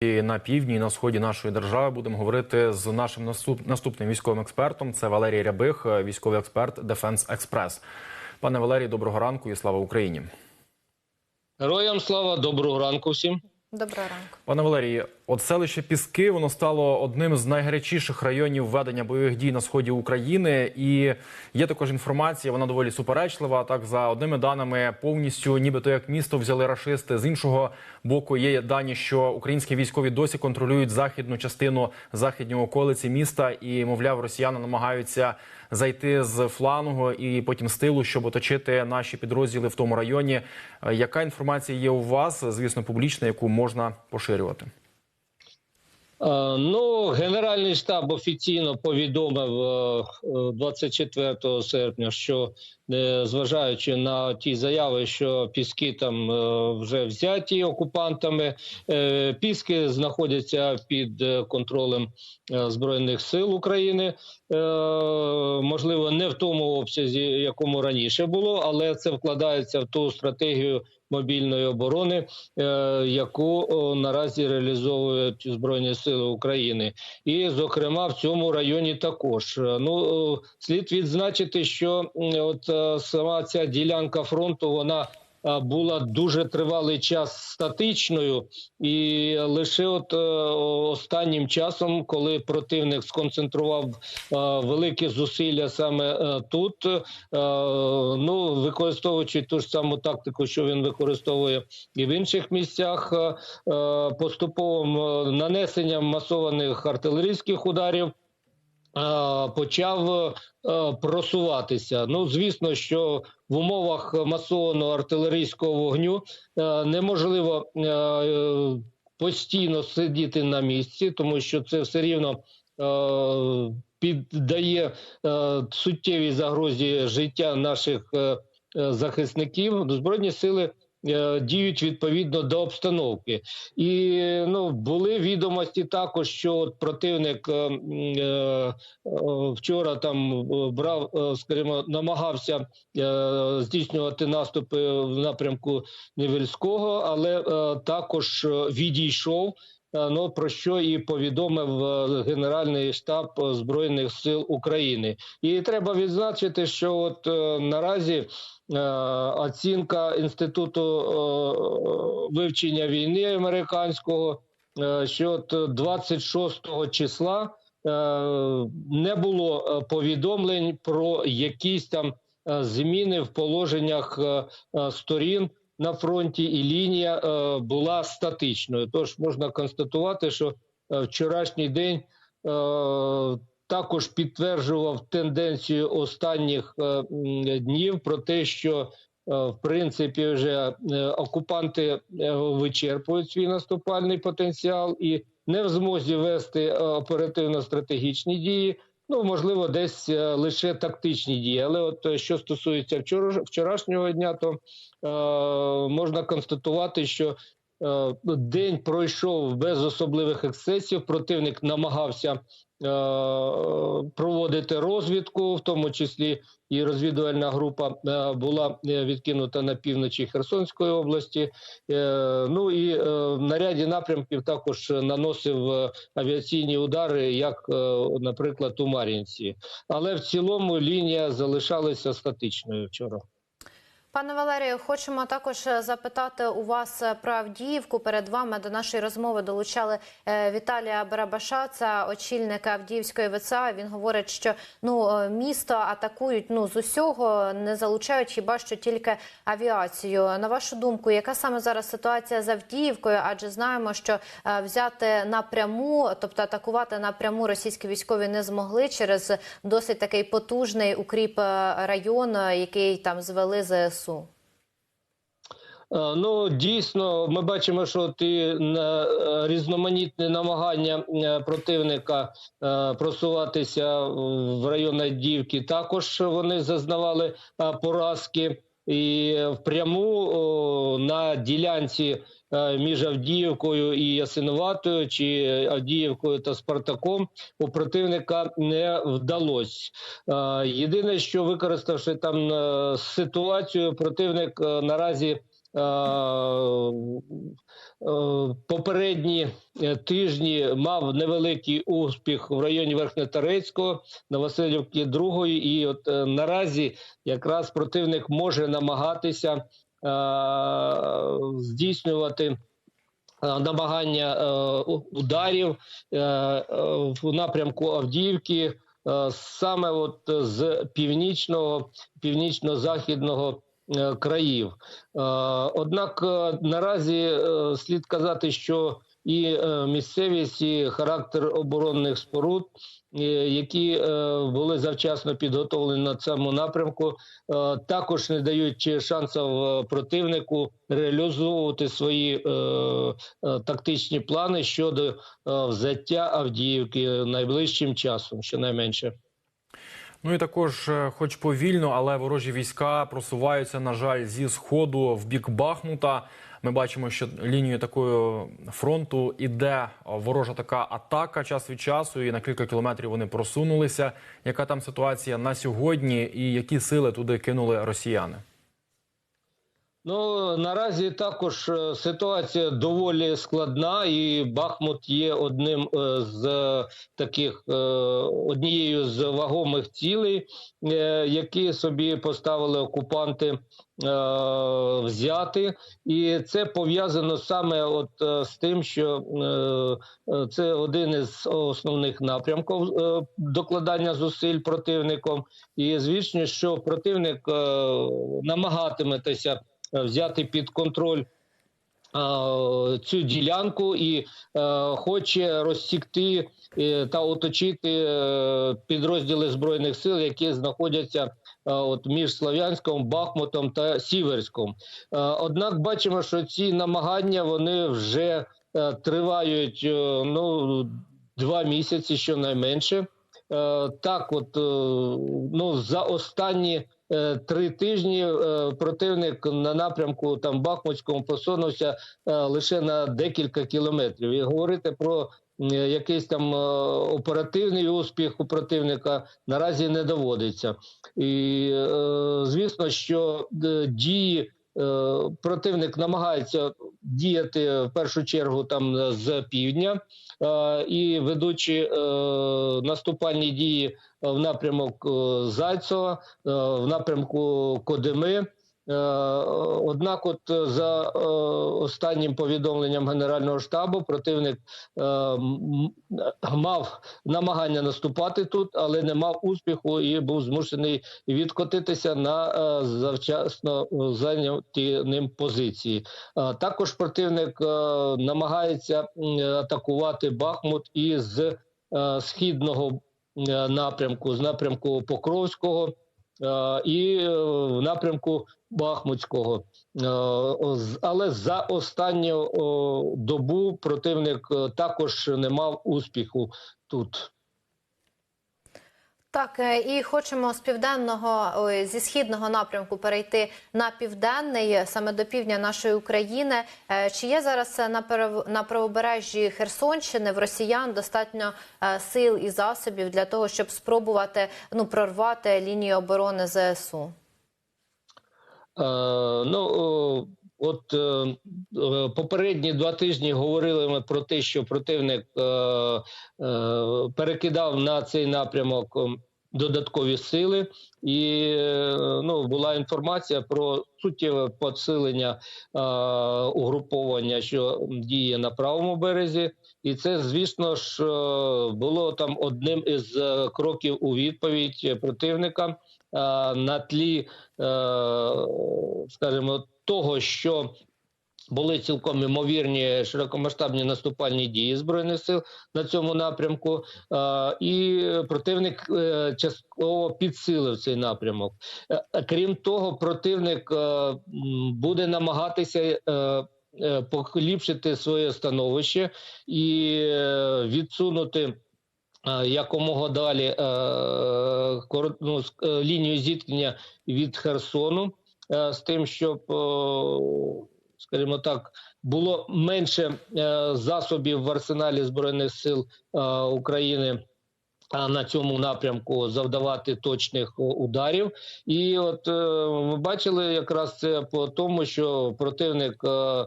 І на півдні і на сході нашої держави будемо говорити з нашим наступним військовим експертом. Це Валерій Рябих, е, військовий експерт Defense Express. Пане Валерій, доброго ранку і слава Україні. Героям слава, доброго ранку всім. Доброго ранку. Пане Валерії, от селище Піски воно стало одним з найгарячіших районів ведення бойових дій на сході України. І є також інформація, вона доволі суперечлива. Так, за одними даними, повністю, нібито як місто взяли рашисти. З іншого боку, є дані, що українські військові досі контролюють західну частину західні околиці міста, і мовляв, росіяни намагаються зайти з флангу і потім з тилу, щоб оточити наші підрозділи в тому районі. Е, Яка інформація є у вас, звісно, публічна, яку можна поширювати? Е, Ну, Генеральний штаб офіційно повідомив е, е, 24 серпня, що е, зважаючи на ті заяви, що піски там е, вже взяті окупантами, е, піски знаходяться під е, контролем е, збройних сил України. Е, Можливо, не в тому обсязі, якому раніше було, але це вкладається в ту стратегію мобільної оборони, е, яку наразі реалізовують збройні сили України, і зокрема в цьому районі також. Е, Ну слід відзначити, що от е, сама ця ділянка фронту вона. Е, Була дуже тривалий час статичною, і лише от е, останнім часом, коли противник сконцентрував е, великі зусилля саме тут, ну використовуючи ту ж саму тактику, що він використовує і в інших місцях, поступовим нанесенням масованих артилерійських ударів. Е, Почав е, просуватися. Ну, звісно, що в умовах масованого артилерійського вогню е, неможливо постійно сидіти на місці, тому що це все рівно піддає е, суттєвій загрозі життя наших е, захисників. Збройні сили діють відповідно до обстановки. І ну були відомості також, що от противник е, е, е, вчора там е, брав, е, скажімо, намагався е, здійснювати наступи в напрямку Невельського, але е, також е, відійшов. Е, Ну про що і повідомив е, Генеральний штаб е, збройних сил України, і треба відзначити, що от наразі оцінка інституту вивчення війни американського, що от 26 числа не було повідомлень про якісь там зміни в положеннях сторін на фронті, і лінія е, була статичною. Тож можна констатувати, що е, вчорашній день е, також підтверджував тенденцію останніх днів про те, що в принципі вже окупанти вичерпують свій наступальний потенціал і не в змозі вести е, оперативно-стратегічні дії. Ну, можливо, десь е, лише тактичні дії. Але от е, що стосується вчора, вчорашнього дня, то е, можна констатувати, що день пройшов без особливих ексцесів. Противник намагався е, проводити розвідку, в тому числі і розвідувальна група е, була е, відкинута на півночі Херсонської області. Е, ну і е, в наряді напрямків також наносив е, авіаційні удари, як, е, наприклад, у Мар'їнці. Але в цілому лінія залишалася статичною вчора. Пане Валерію, хочемо також е, запитати у вас е, про Авдіївку. Перед вами до нашої розмови долучали е, Віталія Барабаша, це очільник Авдіївської ВЦА. Він говорить, що ну місто атакують ну з усього, не залучають хіба що тільки авіацію. На вашу думку, яка саме зараз ситуація з Авдіївкою? Адже знаємо, що взяти напряму, тобто атакувати напряму російські військові не змогли через досить такий потужний укріп район, який там звели ЗСУ. Е, Ну дійсно, ми бачимо, що ті е, різноманітні намагання е, противника просуватися в район Авдіївки також вони зазнавали поразки. І впряму на ділянці між Авдіївкою і Ясиноватою, чи Авдіївкою та Спартаком у противника не вдалося. Е, Єдине, що використавши там е, ситуацію, противник е, наразі е, е, попередні е, тижні мав невеликий успіх в районі Верхньоторецького на Васильівки 2 і от е, наразі якраз противник може намагатися е, здійснювати е, намагання е, ударів е, е, в напрямку Авдіївки е, саме от з північного північно-західного е, країв. Е, Однак е, наразі е, слід казати, що і е, місцевість, і характер оборонних споруд, е, які е, були завчасно підготовлені на цьому напрямку, також не дають шансів противнику реалізовувати свої тактичні плани щодо взяття Авдіївки найближчим часом, щонайменше. Ну і також, хоч повільно, але ворожі війська просуваються, на жаль, зі сходу в бік Бахмута. Ми бачимо, що лінією такою фронту іде ворожа така атака час від часу, і на кілька кілометрів вони просунулися. Яка там ситуація на сьогодні, і які сили туди кинули росіяни? Ну наразі також е, ситуація доволі складна, і Бахмут є одним е, з таких е, однією з вагомих цілей, які собі поставили окупанти взяти, і це пов'язано саме от з тим, що це один із основних напрямків докладання зусиль противником. І звісно, що противник намагатиметься взяти під контроль. е, Цю ділянку і е, хоче розсікти е, та оточити е, підрозділи збройних сил, які знаходяться е, от між Слов'янськом, Бахмутом та Сіверськом. Е, однак бачимо, що ці намагання вони вже е, тривають е, ну два місяці, щонайменше. Е, так, от е, ну за останні е, три тижні е, противник на напрямку там Бахмутському посунувся е, лише на декілька кілометрів. І говорити про е, якийсь там е, оперативний успіх у противника наразі не доводиться. І е, звісно, що е, дії. Е, Противник намагається діяти в першу чергу там з півдня е, і ведучи е, наступальні дії в напрямок Зайцева, в напрямку Кодими. Е, Однак, от е, за е, останнім повідомленням Генерального штабу, противник мав намагання наступати тут, але не мав успіху і був змушений відкотитися на завчасно зайняті ним позиції. Також противник намагається атакувати Бахмут із східного напрямку, з напрямку Покровського і е, в напрямку Бахмутського. Е, Але за останню добу противник е, також не мав успіху тут. Так, е, і хочемо з південного зі східного напрямку перейти на південний, е, саме до півдня нашої України. Е, Чи є зараз на правобережжі Херсонщини в росіян достатньо сил і засобів для того, щоб спробувати ну прорвати лінію оборони ЗСУ? Е, ну, от е, попередні два тижні говорили ми про те, що противник е, е, перекидав на цей напрямок додаткові сили, і е, ну, була інформація про суттєве посилення е, угруповання, що діє на правому березі. І це, звісно ж, е, було там одним із е, кроків у відповідь противника е, на тлі, е, скажімо, того, що були цілком імовірні широкомасштабні наступальні дії збройних сил на цьому напрямку, е, і противник е, частково підсилив цей напрямок. Е, Крім того, противник буде намагатися. Поліпшити своє становище і відсунути якомога далі ну, лінію зіткнення від Херсону з тим, щоб, скажімо так, було менше е, засобів в арсеналі збройних сил е, України а на цьому напрямку завдавати точних ударів. І от е, ми бачили якраз це по тому, що противник е, е,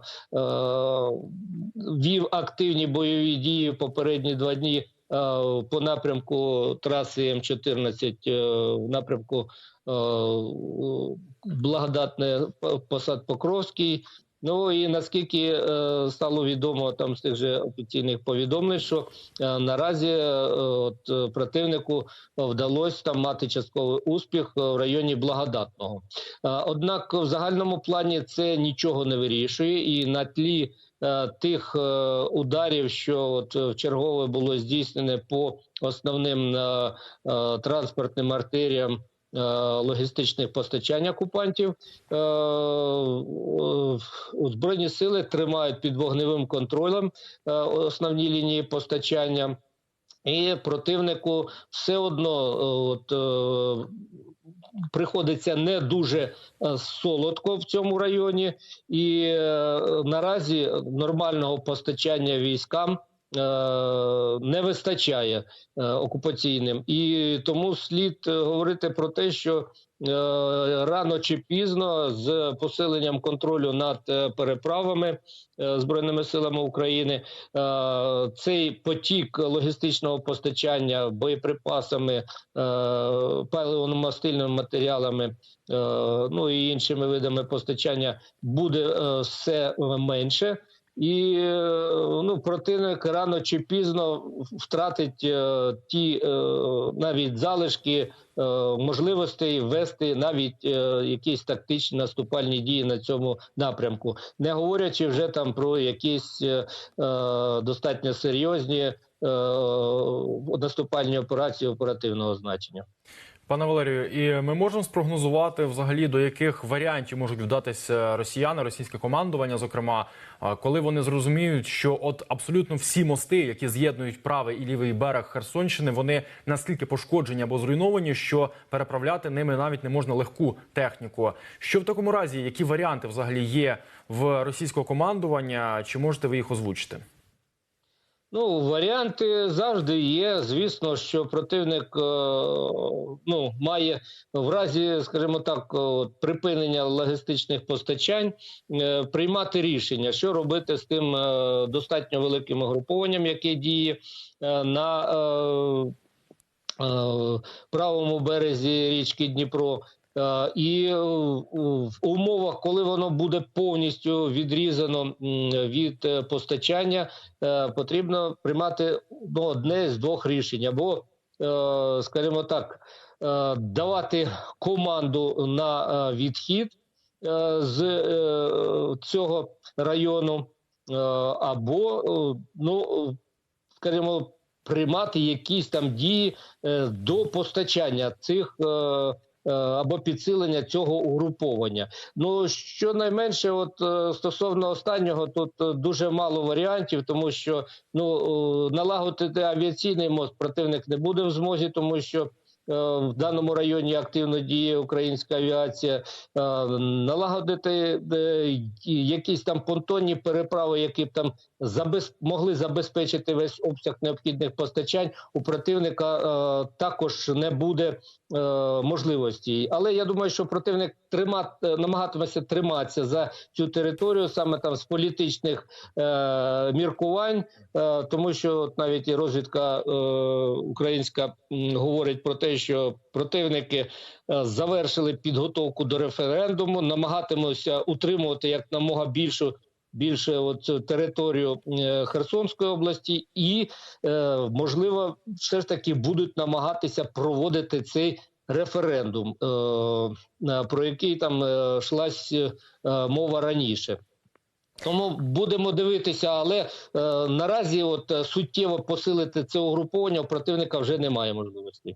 вів активні бойові дії попередні два дні е, по напрямку траси М14 е, в напрямку е, благодатне посад Покровський. Ну і наскільки е, стало відомо там з тих же офіційних повідомлень, що е, наразі е, от, е, противнику вдалося там мати частковий успіх е, в районі благодатного. Е, однак в загальному плані це нічого не вирішує, і на тлі е, тих ударів, що от чергове було здійснене по основним транспортним артеріям. Е, Логістичних постачань окупантів Е, е, збройні сили тримають під вогневим контролем основні лінії постачання, і противнику все одно от, приходиться не дуже солодко в цьому районі, і наразі нормального постачання військам. Е, Не вистачає е, окупаційним, і тому слід е, говорити про те, що рано чи пізно з посиленням контролю над переправами збройними силами України цей потік логістичного постачання боєприпасами, паливно-мастильними матеріалами, ну і іншими видами постачання буде все менше. І е, ну, противник рано чи пізно втратить е, ті е, навіть залишки е, можливостей вести навіть е, якісь тактичні наступальні дії на цьому напрямку, не говорячи вже там про якісь е, е, достатньо серйозні е, наступальні операції оперативного значення. Пане Валерію, і ми можемо спрогнозувати взагалі до яких варіантів можуть вдатися росіяни, російське командування, зокрема, коли вони зрозуміють, що от абсолютно всі мости, які з'єднують правий і лівий берег Херсонщини, вони наскільки пошкоджені або зруйновані, що переправляти ними навіть не можна легку техніку. Що в такому разі, які варіанти взагалі є в російського командування? Чи можете ви їх озвучити? Ну, варіанти завжди є. Звісно, що противник е, ну, має в разі, скажімо так, е, припинення логістичних постачань е, приймати рішення, що робити з тим достатньо великим угрупованням, яке діє на правому березі річки Дніпро. Е, І е, в умовах, коли воно буде повністю відрізано від е, постачання, потрібно приймати ну, одне з двох рішень, або, скажімо так, давати команду на відхід з цього району, або ну, скажімо, приймати якісь там дії до постачання цих. Е, Або підсилення цього угруповання. Ну щонайменше, от е, стосовно останнього, тут е, дуже мало варіантів, тому що ну налагодити авіаційний мост противник не буде в змозі, тому що в даному районі активно діє українська авіація. Е, Налагодити е, якісь там понтонні переправи, які б там могли забезпечити весь обсяг необхідних постачань, у противника е, також не буде е, можливості. Але я думаю, що противник тримат... е, намагатиметься триматися за цю територію саме там з політичних е, міркувань, е, тому що навіть і розвідка е, українська говорить про те, що противники е, завершили підготовку до референдуму, намагатимуться утримувати як намога більшу. Більше цю територію е, Херсонської області, і е, можливо, все ж таки будуть намагатися проводити цей референдум, про який там йшлась мова раніше. Тому будемо дивитися, але наразі, от суттєво посилити це угруповання у противника вже немає можливості.